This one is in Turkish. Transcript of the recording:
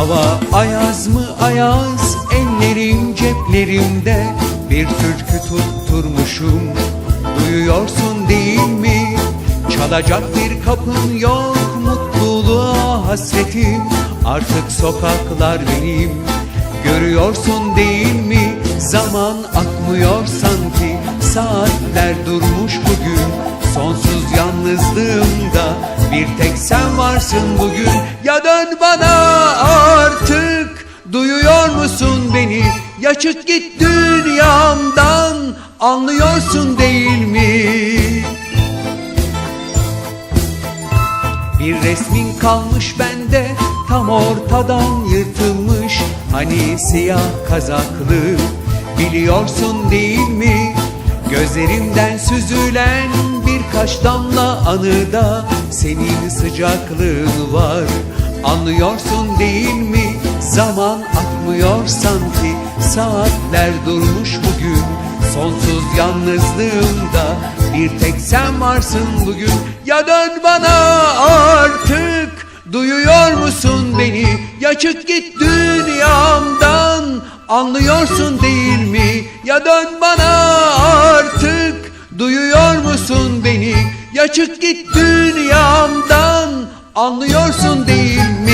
Hava ayaz mı ayaz ellerim ceplerimde Bir türkü tutturmuşum. Duyuyorsun değil mi? Çalacak bir kapın yok mutluluğa hasretim. Artık sokaklar benim. Görüyorsun değil mi? Zaman akmıyor sanki. Saatler durmuş bugün. Sonsuz yalnızlığımda bir tek sen varsın bugün. Ya dön bana duyuyor musun beni? Ya çık git dünyamdan. Anlıyorsun değil mi? Bir resmin kalmış bende. Tam ortadan yırtılmış. Hani siyah kazaklı. Biliyorsun değil mi? Gözlerimden süzülen birkaç damla anıda Senin sıcaklığın var. Anlıyorsun değil mi? Zaman akmıyor sanki saatler durmuş bugün. Sonsuz yalnızlığımda bir tek sen varsın bugün. Ya dön bana artık duyuyor musun beni? Ya çık git dünyamdan anlıyorsun değil mi? Ya dön bana artık duyuyor musun beni? Ya çık git dünyamdan anlıyorsun değil mi